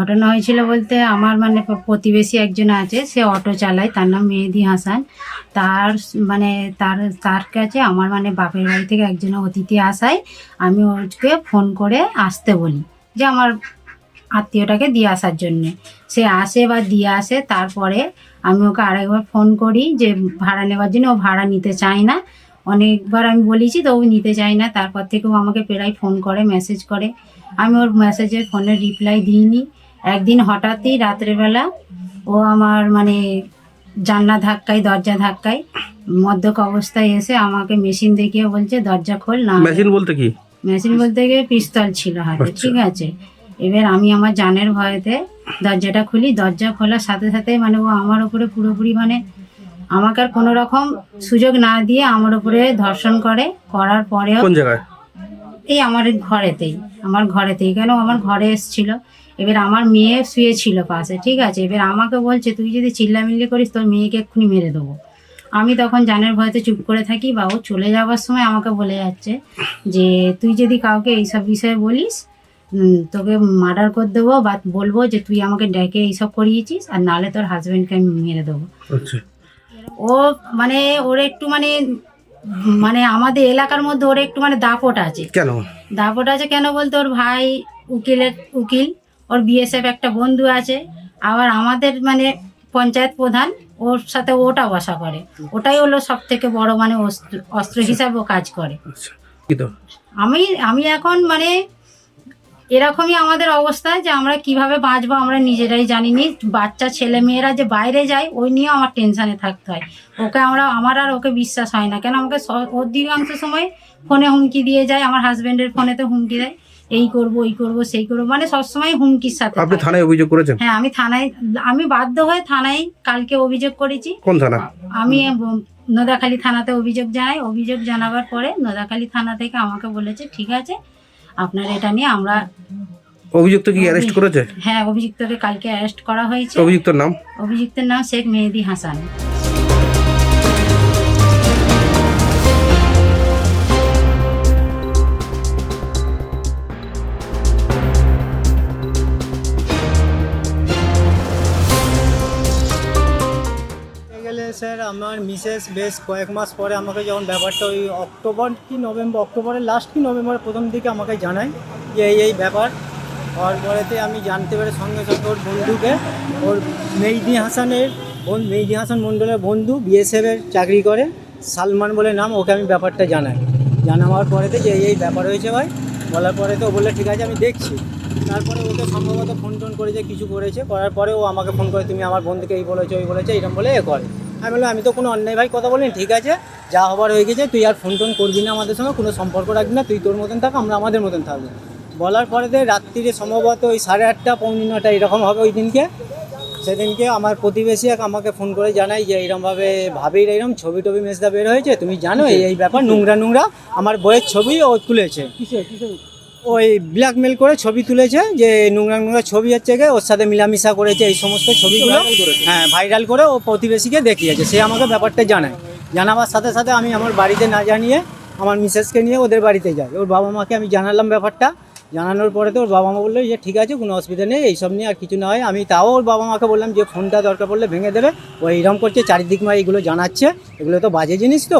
ঘটনা হয়েছিল বলতে আমার মানে প্রতিবেশী একজন আছে, সে অটো চালায়, তার নাম মেহেদি হাসান। তার মানে তার তার কাছে আমার মানে বাপের বাড়ি থেকে একজন অতিথি আসায়, আমি ওকে ফোন করে আসতে বলি, যে আমার আত্মীয়টাকে দিয়ে আসার জন্যে। সে আসে বা দিয়ে আসে, তারপরে আমি ওকে আরেকবার ফোন করি যে ভাড়া নেওয়ার জন্য, ও ভাড়া নিতে চায় না। অনেকবার আমি বলেছি, তো ও নিতে চায় না, তারপর থেকে ও আমাকে প্রায় ফোন করে মেসেজ করে। আমি ওর মেসেজের ফোনের রিপ্লাই দিইনি। একদিন হঠাৎই রাত্রেবেলা ও আমার মানে জানলা ধাক্কায় দরজা ধাক্কায় মদ্যক অবস্থায় এসে আমাকে মেশিন দেখিয়ে বলছে দরজা খোল না মেশিন বলতে কি? মেশিন বলতে গিয়ে পিস্তল ছিল হাতে আচ্ছা। ঠিক আছে। এবার আমি আমার জানের ভয়েতে দরজাটা খুলি দরজা খোলার সাথে সাথে মানে ও আমার উপরে পুরোপুরি মানে আমাকে আর কোনো রকম সুযোগ না দিয়ে আমার উপরে ধর্ষণ করে করার পরেও কোন জায়গায়? এই আমার ঘরেতেই আমার ঘরেতেই কেন আমার ঘরে এসছিল। এবার আমার মেয়ে শুয়েছিল পাশে ঠিক আছে? এবার আমাকে বলছে তুই যদি চিল্লামিল্লি করিস তোর মেয়েকে এক্ষুনি মেরে দেবো। আমি তখন জানের ভয়তে চুপ করে থাকি বা ও চলে যাওয়ার সময় আমাকে বলে যাচ্ছে যে তুই যদি কাউকে এইসব বিষয়ে বলিস তোকে মার্ডার করে দেবো বা বলব যে তুই আমাকে ডেকে এইসব করিয়েছিস আর নাহলে তোর হাজবেন্ডকে আমি মেরে দেবো। আচ্ছা। ও মানে ওর একটু মানে মানে আমাদের এলাকার মধ্যে ওর একটু মানে দাপট আছে। কেন? দাপট আছে কেন বলতে ওর ভাই উকিলের উকিল ওর বিএসএফ একটা বন্ধু আছে আবার আমাদের মানে পঞ্চায়েত প্রধান ওর সাথে ওটা বসা করে। ওটাই হলো সব থেকে বড় মানে অস্ত্র অস্ত্র হিসাবে ও কাজ করে। আচ্ছা আমি আমি এখন মানে এরকমই আমাদের অবস্থা যে আমরা কীভাবে বাঁচবো আমরা নিজেরাই জানি নি বাচ্চা ছেলে মেয়েরা যে বাইরে যায় ওই নিয়ে আমার টেনশনে থাকতে হয়। ওকে আমরা আমার আর ওকে বিশ্বাস হয় না। কেন আমাকে অধিকাংশ সময় ফোনে হুমকি দিয়ে যায় আমার হাজবেন্ডের ফোনেতে হুমকি দেয়। এই করব ওই করব সেই করব মানে সবসময় হুমকির সাথে আপনি থানায় অভিযোগ করেছেন? হ্যাঁ আমি থানায় আমি বাধ্য হয়ে থানায় কালকে অভিযোগ করেছি। কোন থানা? আমি নোদাখালী থানাতে অভিযোগ জানাই। অভিযোগ জানাবার পরে নোদাখালী থানা থেকে আমাকে বলেছে ঠিক আছে আপনার এটা নিয়ে আমরা অভিযুক্ত কি অ্যারেস্ট করেছে? হ্যাঁ অভিযুক্তকে কালকে অ্যারেস্ট করা হয়েছে। অভিযুক্তর নাম? অভিযুক্তের নাম শেখ মেহেদি হাসান। গেলে স্যার আমার মিসেস বেশ কয়েক মাস পরে আমাকে যখন ব্যাপারটা ওই অক্টোবর কি নভেম্বর, অক্টোবরের লাস্ট কি নভেম্বরের প্রথম দিকে আমাকে জানায় যে এই এই ব্যাপার। হওয়ার পরেতে আমি জানতে পেরে সঙ্গে সঙ্গে ওর বন্ধুকে, ওর মেইদি হাসানের বোন মেইদি হাসান মণ্ডলের বন্ধু বিএসএফের চাকরি করে, সালমান বলে নাম, ওকে আমি ব্যাপারটা জানাই। জানাবার পরেতে যে এই ব্যাপার হয়েছে ভাই। বলার পরে তো বললে, ঠিক আছে, আমি দেখছি। তারপরে ওকে সম্ভবত ফোন টোন করেছে কিছু করেছে, করার পরে ও আমাকে ফোন করে, তুমি আমার বন্ধুকে এই বলেছ, ওই বলেছে এরকম বলে এ করে। আমি বললাম, আমি তো কোনো অন্যায় ভাই, কথা বলিনি, ঠিক আছে, যা হবার হয়ে গেছে, তুই আর ফোন টোন করবি না আমাদের সঙ্গে, কোনো সম্পর্ক রাখবি না, তুই তোর মতন থাক, আমরা আমাদের মতন থাকব। বলার পরে রাত্রিরে সম্ভবত ওই সাড়ে আটটা, পৌনে নটা, এরকম হবে ওই দিনকে সেদিনকে আমার প্রতিবেশী এক আমাকে ফোন করে জানাই যে এইরকমভাবে ভাবির এইরকম ছবি টবি মেজদা বের হয়েছে তুমি জানো এই এই ব্যাপার নোংরা নোংরা আমার বইয়ের ছবি ও তুলেছে। ওই ব্ল্যাকমেল করে ছবি তুলেছে যে নোংরা নোংরা ছবি হচ্ছে গিয়ে ওর সাথে মিলামিশা করেছে এই সমস্ত ছবিগুলো হ্যাঁ ভাইরাল করে ও প্রতিবেশীকে দেখিয়েছে। সে আমাকে ব্যাপারটা জানায়। জানাবার সাথে সাথে আমি আমার বাড়িতে না জানিয়ে আমার মিসেসকে নিয়ে ওদের বাড়িতে যাই। ওর বাবা মাকে আমি জানালাম ব্যাপারটা। জানানোর পরে তো ওর বাবা মা বলল যে ঠিক আছে, কোনো অসুবিধা নেই, এইসব নিয়ে আর কিছু না হয়। আমি তাও ওর বাবা মাকে বললাম যে, ফোনটা দরকার পড়লে ভেঙে দেবে। ও এইরকম করছে, চারিদিক মা এগুলো জানাচ্ছে। এগুলো তো বাজে জিনিস তো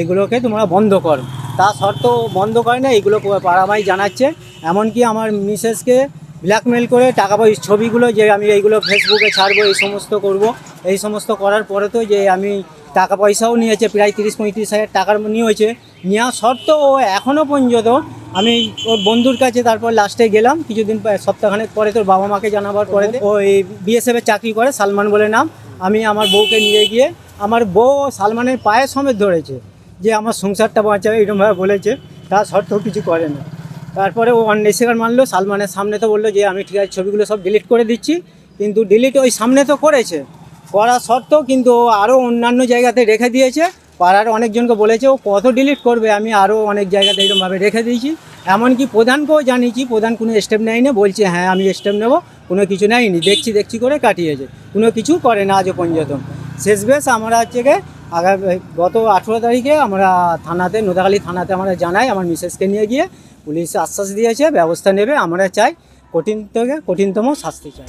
এগুলোকে তোমরা বন্ধ করো। তা সত্ত্বেও বন্ধ করে না এগুলো পাড়ামাই জানাচ্ছে। এমনকি আমার মিসেসকে ব্ল্যাকমেল করে টাকা পয়সা, ছবিগুলো যে আমি এইগুলো ফেসবুকে ছাড়বো, এই সমস্ত করব, এই সমস্ত করার পরে তো যে আমি টাকা পয়সাও নিয়েছে, প্রায় তিরিশ পঁয়ত্রিশ হাজার টাকার নিয়েছে। নেওয়া শর্ত ও এখনও পর্যন্ত আমি ওর বন্ধুর কাছে তারপর লাস্টে গেলাম। কিছুদিন পর- সপ্তাহখানেক পরে তোর বাবা মাকে জানাবার পরে ও এই বিএসএফ এর চাকরি করে সালমান বলে নাম। আমি আমার বউকে নিয়ে গিয়ে আমার বউ সালমানের পায়ে সমেত ধরেছে যে আমার সংসারটা বাঁচাবে এরকমভাবে বলেছে। তা সত্ত্বেও কিছু করে না। তারপরে ও অন্বেষিকার মানলো সালমানের সামনে তো বলল যে আমি ঠিক আছে ছবিগুলো সব ডিলিট করে দিচ্ছি। কিন্তু ডিলিট ওই সামনে তো করেছে। করা সত্ত্বেও কিন্তু ও আরও অন্যান্য জায়গাতে রেখে দিয়েছে। পাড়ার অনেকজনকে বলেছে, ও কত ডিলিট করবে? আমি আরও অনেক জায়গাতে এরকমভাবে রেখে দিয়েছি। এমনকি প্রধানকেও জানিয়েছি, প্রধান কোনো স্টেপ নেয়নি। বলছে হ্যাঁ আমি স্টেপ নেব, কোনো কিছু নেয়নি। দেখছি দেখছি করে কাটিয়েছে। কোনো কিছু করে না আজও পর্যন্ত। শেষ বেশ আমরা হচ্ছে গিয়ে আগামী গত আঠেরো তারিখে আমরা থানাতে, নোদাখালী থানাতে আমরা জানাই, আমার মিসেসকে নিয়ে গিয়ে পুলিশ আশ্বাস দিয়েছে, ব্যবস্থা নেবে, আমরা চাই কঠিন থেকে কঠিনতম শাস্তি চাই।